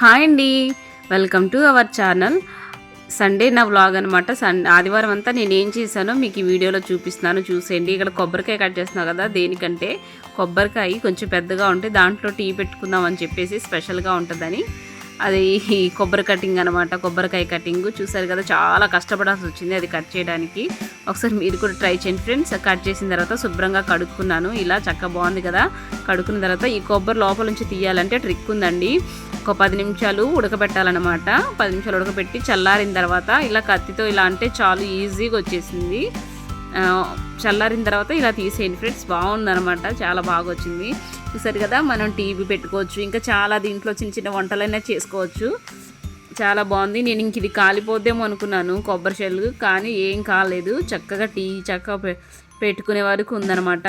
Hi అండి. Welcome to our channel Sunday నా vlog అనమాట సన్ ఆదివారం అంతా నేను ఏం చేశానో మీకు ఈ వీడియోలో చూపిస్తున్నాను. చూసేయండి. ఇక్కడ కొబ్బరికాయ కట్ చేస్తున్నాను కదా దేనికంటే కొబ్బరికాయ కొంచెం పెద్దగా ఉంటే దాంట్లో టీ పెట్టుకుందాం అని చెప్పేసి స్పెషల్గా ఉంటుందని. అది కొబ్బరి కటింగ్ అనమాట కొబ్బరికాయ కటింగ్. చూసారు కదా చాలా కష్టపడాల్సి వచ్చింది అది కట్ చేయడానికి. ఒకసారి మీరు కూడా ట్రై చేయండి ఫ్రెండ్స్. కట్ చేసిన తర్వాత శుభ్రంగా కడుక్కున్నాను. ఇలా చక్క బాగుంది కదా. కడుక్కున్న తర్వాత ఈ కొబ్బరి లోపల నుంచి తీయాలంటే ట్రిక్ ఉందండి. ఒక పది నిమిషాలు ఉడకబెట్టాలన్నమాట. పది నిమిషాలు ఉడకబెట్టి చల్లారిన తర్వాత ఇలా కత్తితో ఇలా అంటే చాలు ఈజీగా వచ్చేసింది. చల్లారిన తర్వాత ఇలా తీసేయండి ఫ్రెండ్స్. బాగుందన్నమాట. చాలా బాగా వచ్చింది. చూసారు కదా మనం టీవీ పెట్టుకోవచ్చు ఇంకా చాలా దీంట్లో చిన్న చిన్న వంటలైనా చేసుకోవచ్చు. చాలా బాగుంది. నేను ఇంక ఇది కాలిపోద్దేమో అనుకున్నాను కొబ్బరి చెల్లు కానీ ఏం కాలేదు. చక్కగా టీ చక్కగా పె- పెట్టుకునే వరకు ఉందన్నమాట.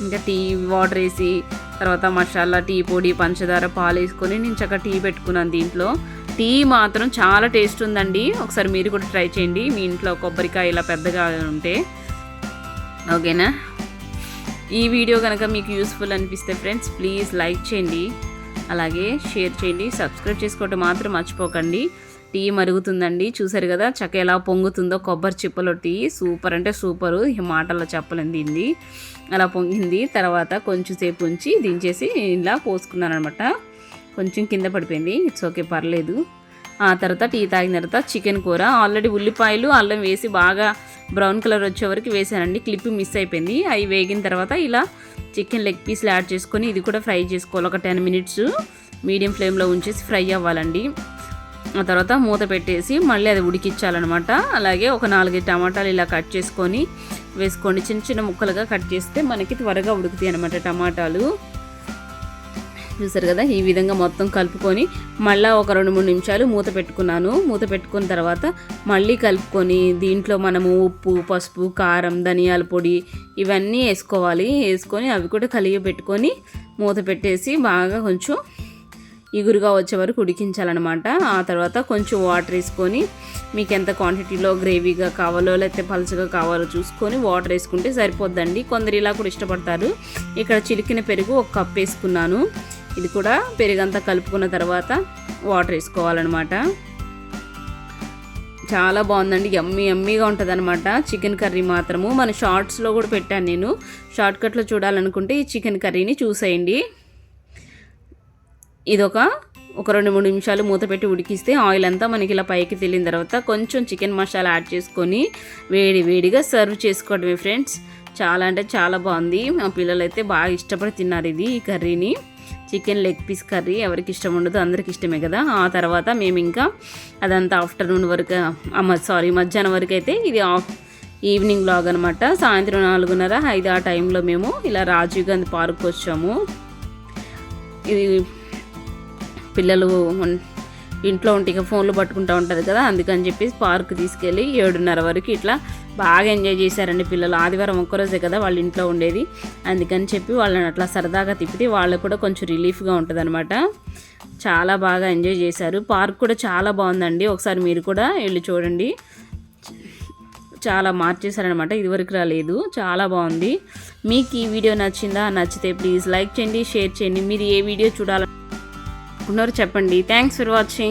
ఇంకా టీ వాటర్ వేసి తర్వాత మసాలా టీ పొడి పంచదార పాలు వేసుకొని నేను చక్కగా టీ పెట్టుకున్నాను దీంట్లో. టీ మాత్రం చాలా టేస్ట్ ఉందండి. ఒకసారి మీరు కూడా ట్రై చేయండి. మీ ఇంట్లో కొబ్బరికాయ ఇలా పెద్దగా ఉంటే. ఓకేనా? ఈ వీడియో కనుక మీకు యూస్ఫుల్ అనిపిస్తే ఫ్రెండ్స్ ప్లీజ్ లైక్ చేయండి. అలాగే షేర్ చేయండి. సబ్స్క్రైబ్ చేసుకోవటం మాత్రం మర్చిపోకండి. టీ మరుగుతుందండి. చూసారు కదా చక్క ఎలా పొంగుతుందో కొబ్బరి చిప్పలో టీ. సూపర్ అంటే సూపరు ఈ మాటల్లో చెప్పలేం దీన్ని. అలా పొంగింది. తర్వాత కొంచెం సేపు ఉంచి దించేసి ఇలా పోసుకున్నాను అనమాట కొంచెం కింద పడిపోయింది. ఇట్స్ ఓకే పర్లేదు. ఆ తర్వాత టీ తాగిన తర్వాత చికెన్ కూర. ఆల్రెడీ ఉల్లిపాయలు అల్లం వేసి బాగా బ్రౌన్ కలర్ వచ్చే వరకు వేసానండి. క్లిప్ మిస్ అయిపోయింది. అవి వేగిన తర్వాత ఇలా చికెన్ లెగ్ పీస్లు యాడ్ చేసుకొని ఇది కూడా ఫ్రై చేసుకోవాలి. ఒక టెన్ మినిట్స్ మీడియం ఫ్లేమ్లో ఉంచేసి ఫ్రై అవ్వాలండి. ఆ తర్వాత మూత పెట్టేసి మళ్ళీ అది ఉడికిచ్చాలన్నమాట అలాగే ఒక నాలుగైదు టమాటాలు ఇలా కట్ చేసుకొని వేసుకోండి. చిన్న చిన్న ముక్కలుగా కట్ చేస్తే మనకి త్వరగా ఉడుకుతాయి అనమాట టమాటాలు. చూసారు కదా ఈ విధంగా మొత్తం కలుపుకొని మళ్ళీ ఒక రెండు మూడు నిమిషాలు మూత పెట్టుకున్నాను. మూత పెట్టుకున్న తర్వాత మళ్ళీ కలుపుకొని దీంట్లో మనము ఉప్పు పసుపు కారం ధనియాల పొడి ఇవన్నీ వేసుకోవాలి. వేసుకొని అవి కూడా కలిగి పెట్టుకొని మూత పెట్టేసి బాగా కొంచెం ఇగురుగా వచ్చే వరకు ఉడికించాలన్నమాట. ఆ తర్వాత కొంచెం వాటర్ వేసుకొని మీకు ఎంత క్వాంటిటీలో గ్రేవీగా కావాలో లేకపోతే పలుచగా కావాలో చూసుకొని వాటర్ వేసుకుంటే సరిపోద్దండి. కొందరు ఇలా కూడా ఇష్టపడతారు. ఇక్కడ చిలికిన పెరుగు ఒక కప్ వేసుకున్నాను. ఇది కూడా పెరుగంతా కలుపుకున్న తర్వాత వాటర్ వేసుకోవాలన్నమాట. చాలా బాగుందండి ఎమ్మి ఎమ్మిగా ఉంటుంది అనమాట చికెన్ కర్రీ మాత్రము. మన షార్ట్స్లో కూడా పెట్టాను నేను. షార్ట్కట్లో చూడాలనుకుంటే ఈ చికెన్ కర్రీని చూసేయండి. ఇదొక ఒక రెండు మూడు నిమిషాలు మూత పెట్టి ఉడికిస్తే ఆయిల్ అంతా మనకి ఇలా పైకి తెలిన తర్వాత కొంచెం చికెన్ మసాలా యాడ్ చేసుకొని వేడి వేడిగా సర్వ్ చేసుకోవడమే ఫ్రెండ్స్. చాలా అంటే చాలా బాగుంది. మా పిల్లలు అయితే బాగా ఇష్టపడి తిన్నారు ఇది ఈ కర్రీని. చికెన్ లెగ్ పీస్ కర్రీ ఎవరికి ఇష్టం ఉండదు అందరికి ఇష్టమే కదా. ఆ తర్వాత మేము ఇంకా అదంతా ఆఫ్టర్నూన్ వరకు సారీ మధ్యాహ్నం వరకు అయితే ఇది ఆఫ్ ఈవినింగ్ లాగ్ అనమాట సాయంత్రం నాలుగున్నర ఐదు ఆ టైంలో మేము ఇలా రాజీవ్ గాంధీ పార్క్ వచ్చాము. ఇది పిల్లలు ఇంట్లో ఉంటే ఇక ఫోన్లు పట్టుకుంటూ ఉంటుంది కదా అందుకని చెప్పేసి పార్క్ తీసుకెళ్ళి ఏడున్నర వరకు ఇట్లా బాగా ఎంజాయ్ చేశారండి పిల్లలు. ఆదివారం ఒక్కరోజే కదా వాళ్ళ ఇంట్లో ఉండేది. అందుకని చెప్పి వాళ్ళని అట్లా సరదాగా తిప్పితే వాళ్ళకు కూడా కొంచెం రిలీఫ్గా ఉంటుంది చాలా బాగా ఎంజాయ్ చేశారు. పార్క్ కూడా చాలా బాగుందండి. ఒకసారి మీరు కూడా వెళ్ళి చూడండి. చాలా మార్చేశారనమాట ఇదివరకు రాలేదు. చాలా బాగుంది. మీకు ఈ వీడియో నచ్చిందా? నచ్చితే ప్లీజ్ లైక్ చేయండి షేర్ చేయండి. మీరు ఏ వీడియో చూడాలనుకుంటున్నారో చెప్పండి. Thanks for watching